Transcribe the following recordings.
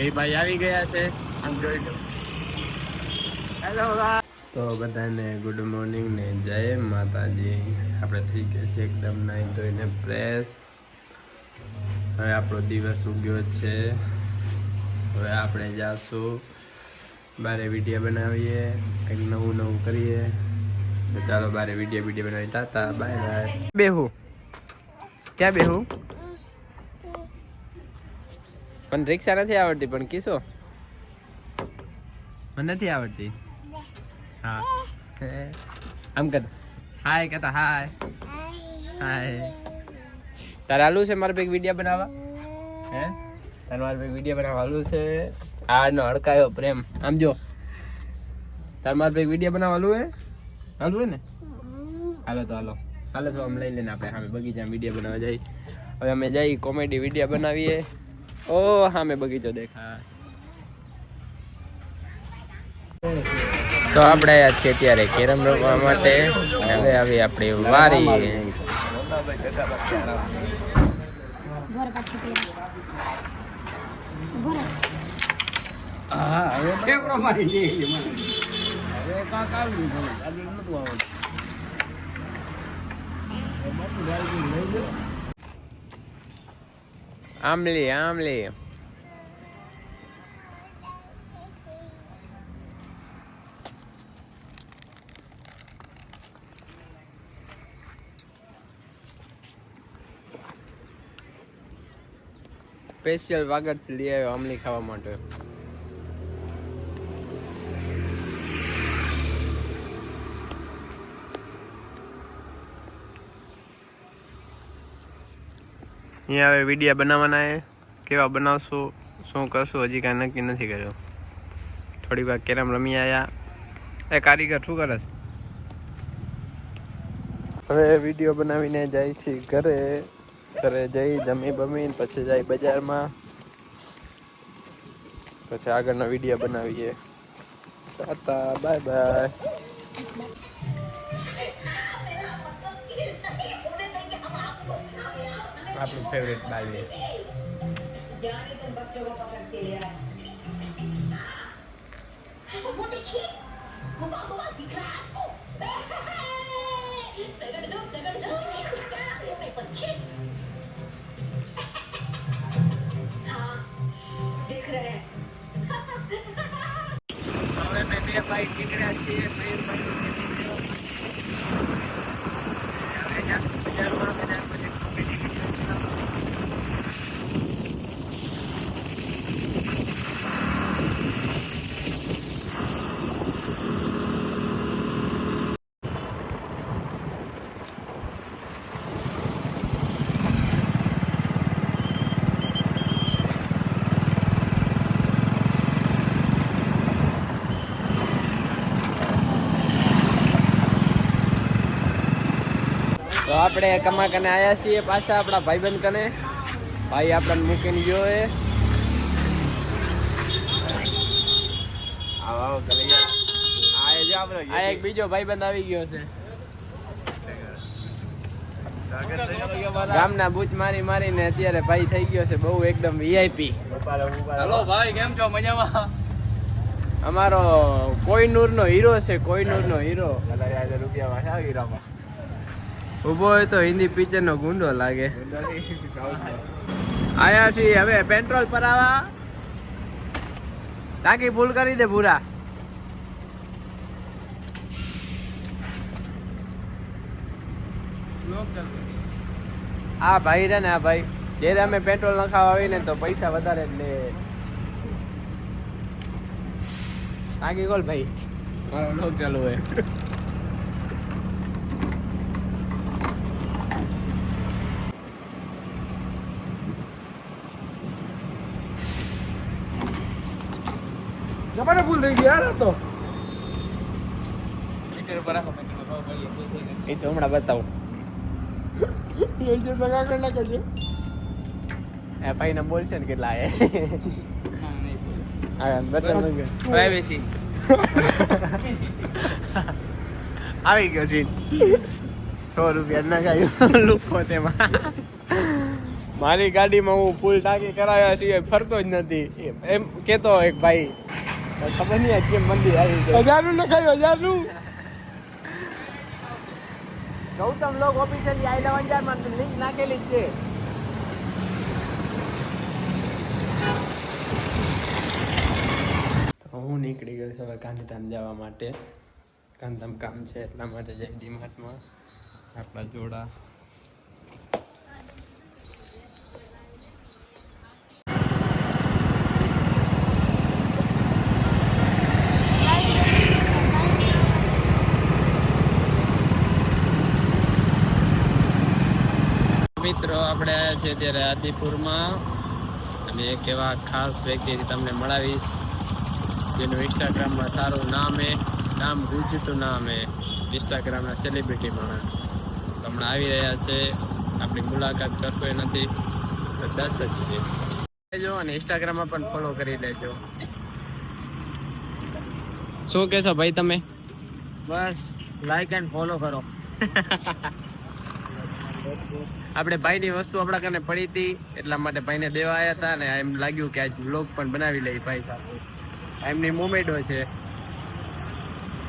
બે ભાઈ આવી ગયા છે. આમ જોઈ લો. હેલો તો બધાને ગુડ મોર્નિંગ ને જય માતાજી. આપણે થઈ ગયા છે એકદમ નાઈ ધોઈને ફ્રેશ હવે આપણો દિવસ ઉગ્યો છે. હવે આપણે જાશું. બારે વીડિયો બનાવીએ. કંઈક નવું નવું કરીએ. તો ચાલો બારે વીડિયો વીડિયો બનાવી તાતા બાય બાય બેહુ. ક્યાં બેહું? પણ રિક્ષા નથી આવડતી પણ કિસો મને નથી આવડતી. હા. આમ કર. હાય કહેતા હાય હાય તારે આલુ છે મારે એક વીડિયો બનાવવા? હે? તારે મારે એક વીડિયો બનાવવા આલુ છે? આનો હડકાયો પ્રેમ. આમ જો. તારે મારે એક વીડિયો બનાવવા આલુ હે? આલુ હે ને? હાલો તો હાલો. હાલો તો આમ લઈ લઈને આપણે સામે બગીચામાં વીડિયો બનાવવા જઈએ. હવે અમે જઈ કોમેડી વીડિયો બનાવીએ. ઓ હામે બગીચો દેખાય. તો આપણે છે ત્યારે કેરમ રમવા માટે. હવે આવી આપણી વારી. હવે ઠેકડો મારી દે છે મને. હવે કાંક આવ્યું છે આગળ નતું આવડતું આમલી આમલી સ્પેશિયલ વાગડથી લઈ આવ્યો આમલી ખાવા માટે. અહીંયા હવે વિડીયા બનાવવાના એ કેવા બનાવશું, શું કરશું, હજી કાંઈ નક્કી નથી કર્યું. થોડી વાર કેરમ રમી આવ્યા એ કારીગર શું કરે છે? હવે વીડિયો બનાવીને જાય છે ઘરે. ઘરે જઈ જમી બમીને પછી જાય બજારમાં. પછી આગળનો વીડિયો બનાવીએ. Ta ta, bye by. હવે મેં બે ભાઈ નીકળ્યા છીએ બે ભાઈઓ નીકળ્યો હવે જાશું બજારમાં બજાર પછી કોમેડી વીડિયો બનાવવા. તો આપણે કમા કને આયા છીએ પાછા આપણા ભાઈબંધ કને. ભાઈ આપણને મૂકીને ગયો એ આ એક બીજો ભાઈબંધ આવી ગયો છે. ગામના બૂચ મારી મારીને અત્યારે ભાઈ થઈ ગયો છે બહુ એકદમ વીઆઈપી હલો ભાઈ કેમ છો? મજામાં? અમારો કોઈનૂર નો હીરો. છે કોઈનૂર નો હીરો ઊભો હોય તો હિન્દી પિક્ચર નો ગુંડો લાગે. આયા છીએ હવે પેટ્રોલ ભરાવા ટાંકી ફૂલ કરી દે પૂરા આ ભાઈ રે ને આ ભાઈ. જ્યારે અમે પેટ્રોલ નખાવા આવીએ ને તો પૈસા વધારે જ લે. ટાંકી કોલ ભાઈ. મારો લોક ચાલુ હોય. ભૂલ થઈ ગયા યાર એ તો હમણાં બતાવું. એ જે દગા કરી નાખે છે. એ ભાઈ ને બોલશે ને કેટલા એ પ્રાઇવેસી આવી ગયો છે સો રૂપિયા નખાયું લુખો તેમાં. મારી ગાડીમાં હું ફૂલ ટાંકી કરાવ્યા છીએ ફરતો જ નથી. એમ- કેતો એક ભાઈ ખબર નહીં કેમ મંદિર આવી હજારનું લખાયું હજારનું ગૌતમ લોક ઓફિશિયલી આઈ લેવન ચારમાં લિંક નાખેલી જ છે. હું નીકળી ગયો છું હવે ગાંધીધામ જવા માટે. ગાંધીધામ કામ છે એટલા માટે જઈ ડીમાર્ટમાં. આપણા જોડા. મિત્રો આપણે આવ્યા છીએ અત્યારે આદિપુરમાં અને એક એવા ખાસ વ્યક્તિ તમને મળાવીશ જેનું ઇન્સ્ટાગ્રામમાં સારું નામ એ નામ ગુજતું નામ એ ઇન્સ્ટાગ્રામના સેલિબ્રિટી માણસ. હમણાં આવી રહ્યા છે. આપણી મુલાકાત કરતો એ નથી. તો દસ જ છે. લેજો અને ઇન્સ્ટાગ્રામમાં પણ ફોલો કરી લેજો. શું કહેશો ભાઈ તમે? બસ લાઈક એન્ડ ફોલો કરો. આપણે ભાઈની વસ્તુ આપણા કને પડી હતી એટલા માટે ભાઈને દેવા આવ્યા હતા ને એમ લાગ્યું કે આજ વ્લોગ પણ બનાવી લઈ ભાઈ સાથે એમની મોમેન્ટો છે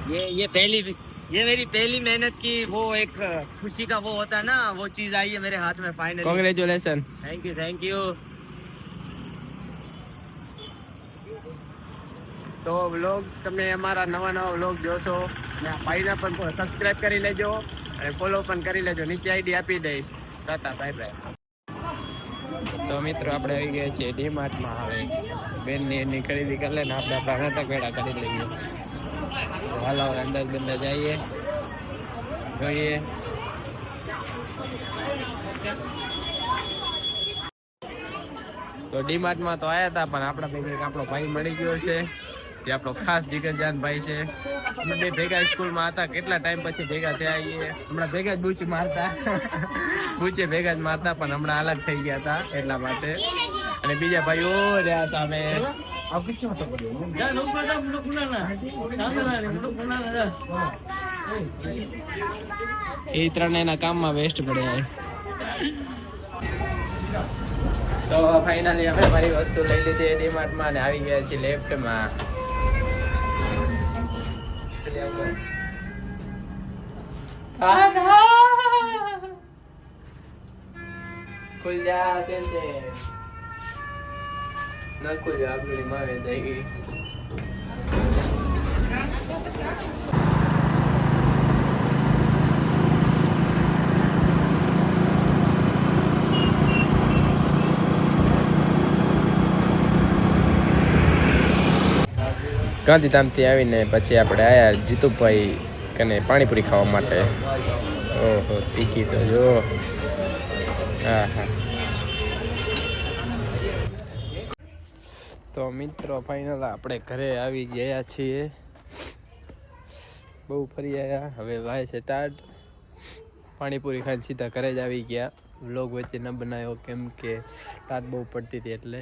ये ये पहली ये मेरी पहली मेहनत की वो एक खुशी का वो होता है ना वो चीज आई है मेरे हाथ में finally congratulation thank you thank you તો વ્લોગ તમે અમારા નવા નવા વ્લોગ જોશો અને આ ભાઈના પણ સબસ્ક્રાઇબ કરી લેજો અને ફોલો પણ કરી લેજો નીચે આઈડી આપી દઈશ ટાટા બાય બાય તો મિત્રો, આપણે આવી ગયા છીએ ડીમાર્ટમાં. હવે બેનની એની ખરીદી કરી લે આપણે આપણા નાટક વેળા કરી લઈએ. હાલો અંદર બંદર જઈએ. જોઈએ. તો ડીમાર્ટમાં તો આવ્યા હતા, પણ આપણા ભેગા આપણો ભાઈ મળી ગયો છે. જે આપણો ખાસ જીગરજાન ભાઈ છે. બે ભેગા સ્કૂલમાં હતા. કેટલા ટાઈમ પછી ભેગા થયા છીએ હમણાં ભેગા જ બૂચી મારતા. બૂચે ભેગા જ મારતા, પણ હમણાં અલગ થઈ ગયા હતા એટલા માટે. અને બીજા ભાઈઓ રહ્યા સામે. એ ત્રણ એના કામમાં વેસ્ટ પડ્યા તો ફાઇનલી અમે મારી વસ્તુ લઈ લીધી ડીમાર્ટમાં અને આવી ગયા છીએ લેફ્ટમાં. ખુલ જા સેન્ટે ન ખુલ જા આપણી માવે થઈ ગઈ. ગાંધીધામથી આવીને પછી આપણે આયા જીતુભાઈ કને પાણીપુરી ખાવા માટે. ઓહો, તીખી તો જો. હા હા. તો મિત્રો ફાઇનલ આપણે ઘરે આવી ગયા છીએ. બહુ ફરી આવ્યા હવે વાય છે ટાટ પાણીપુરી ખાઈને સીધા ઘરે જ આવી ગયા. વ્લોગ વચ્ચે ન બનાવ્યો કેમ કે ટાટ બહુ પડતી હતી એટલે.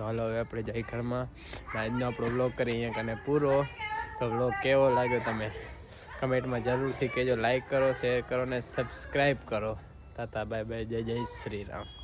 તો હાલો હવે આપણે જઈ ઘરમાં. આજનો આપણો વ્લોગ કરી અહીંયા કને પૂરો. તો વ્લોગ કેવો લાગ્યો તમે કમેન્ટમાં જરૂરથી કહેજો. લાઈક કરો શેર કરો ને સબસ્ક્રાઈબ કરો. તાતા બાય બાય જય જય શ્રી રામ.